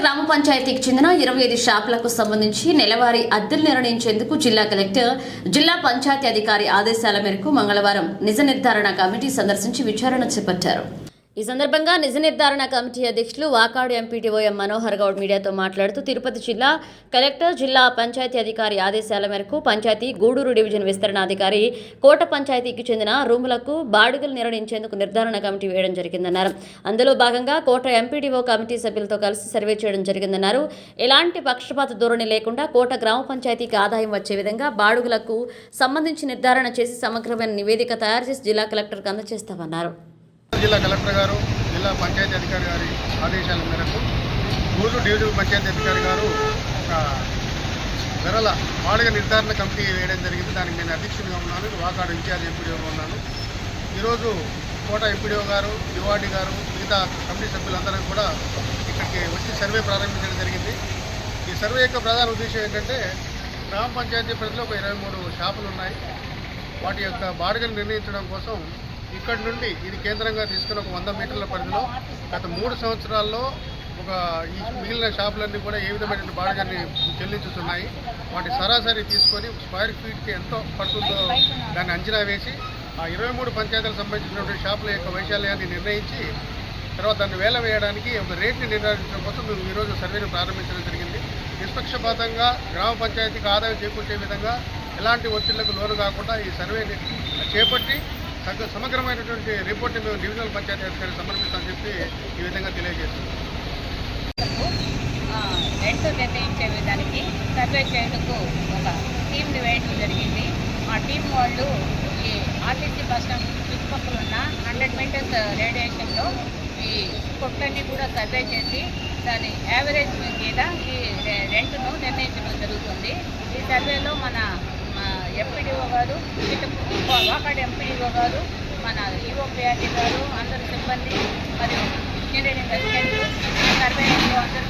గ్రామ పంచాయతీకి చెందిన ఇరవై ఐదు షాపులకు సంబంధించి నెలవారీ అద్దెలు నిర్ణయించేందుకు జిల్లా కలెక్టర్ జిల్లా పంచాయతీ అధికారి ఆదేశాల మేరకు మంగళవారం నిజ నిర్ధారణ కమిటీ సందర్శించి విచారణ చేపట్టారు. ఈ సందర్భంగా నిజ నిర్ధారణ కమిటీ అధ్యక్షులు వాకాడు ఎంపీటీఓఎం మనోహర్ గౌడ్ మీడియాతో మాట్లాడుతూ తిరుపతి జిల్లా కలెక్టర్ జిల్లా పంచాయతీ అధికారి ఆదేశాల మేరకు పంచాయతీ గూడూరు డివిజన్ విస్తరణాధికారి కోట పంచాయతీకి చెందిన రూములకు బాడుగలు నిర్ణయించేందుకు నిర్ధారణ కమిటీ వేయడం జరిగిందన్నారు. అందులో భాగంగా కోట ఎంపీటీఓ కమిటీ సభ్యులతో కలిసి సర్వే చేయడం జరిగిందన్నారు. ఎలాంటి పక్షపాత ధోరణి లేకుండా కోట గ్రామ పంచాయతీకి ఆదాయం వచ్చే విధంగా బాడుగులకు సంబంధించి నిర్ధారణ చేసి సమగ్రమైన నివేదిక తయారు చేసి జిల్లా కలెక్టర్కు అందజేస్తామన్నారు. జిల్లా కలెక్టర్ గారు జిల్లా పంచాయతీ అధికారి గారి ఆదేశాల మేరకు గూడూరు డివిజన్ పంచాయతీ అధికారి గారు ఒక ధరల వాడక నిర్ధారణ కమిటీ వేయడం జరిగింది. దానికి నేను అధ్యక్షుడిగా ఉన్నాను. వాకాడు ఇన్ఛార్జ్ ఎంపీడీగా ఉన్నాను. ఈరోజు కోట ఎంపీడీఓ గారు యువాడి గారు మిగతా కమిటీ సభ్యులందరూ కూడా ఇక్కడికి వచ్చి సర్వే ప్రారంభించడం జరిగింది. ఈ సర్వే యొక్క ప్రధాన ఉద్దేశం ఏంటంటే గ్రామ పంచాయతీ పరిధిలో ఒక ఇరవై మూడు షాపులు ఉన్నాయి. వాటి యొక్క బాడుగను నిర్ణయించడం కోసం ఇక్కడ నుండి ఇది కేంద్రంగా తీసుకున్న ఒక వంద మీటర్ల పరిధిలో గత మూడు సంవత్సరాల్లో ఒక ఈ మిగిలిన షాపులన్నీ కూడా ఏ విధమైన బాడుగని చెల్లించుతున్నాయి. వాటి సరాసరి తీసుకొని స్క్వేర్ ఫీట్కి ఎంతో పడుతుందో దాన్ని అంచనా వేసి ఆ ఇరవై మూడు పంచాయతీలకు సంబంధించినటువంటి షాపుల యొక్క వైశాల్యాన్ని నిర్ణయించి తర్వాత దాన్ని వేల వేయడానికి ఒక రేట్ని నిర్ధారించడం కోసం మేము ఈరోజు సర్వేను ప్రారంభించడం జరిగింది. నిష్పక్షపాతంగా గ్రామ పంచాయతీకి ఆదాయం చేకూర్చే విధంగా ఎలాంటి ఒత్తిళ్ళకు లోను కాకుండా ఈ సర్వేని చేపట్టి తగ్గ సమగ్రమైనటువంటి రిపోర్ట్ని మేము డివిజనల్ పంచాయతీ అధికారికి సమర్పిస్తామని చెప్పి ఈ విధంగా తెలియజేస్తున్నాం. రెంట్ నిర్ణయించే విధానికి సర్వే చేయందుకు ఒక టీంని వేయడం జరిగింది. ఆ టీం వాళ్ళు ఈ ఆర్టీసీ బస్ స్టాండ్ చుట్టుపక్కల ఉన్న హండ్రెడ్ మీటర్స్ రేడియేషన్లో ఈ కొట్లన్నీ కూడా సర్వే చేసి దాని యావరేజ్ మీద ఈ రె- రెంట్ను నిర్ణయించడం జరుగుతుంది. ఈ సర్వేలో మన ఎంపీడీఓ గారు ఇటు వాకాడు ఎంపీడీఓ గారు మన ఈఓపిఆర్టీ గారు అందరు సిబ్బంది మరియు ఇంజనీరింగ్ అసిస్టెంట్లు సర్వేయర్లు అందరూ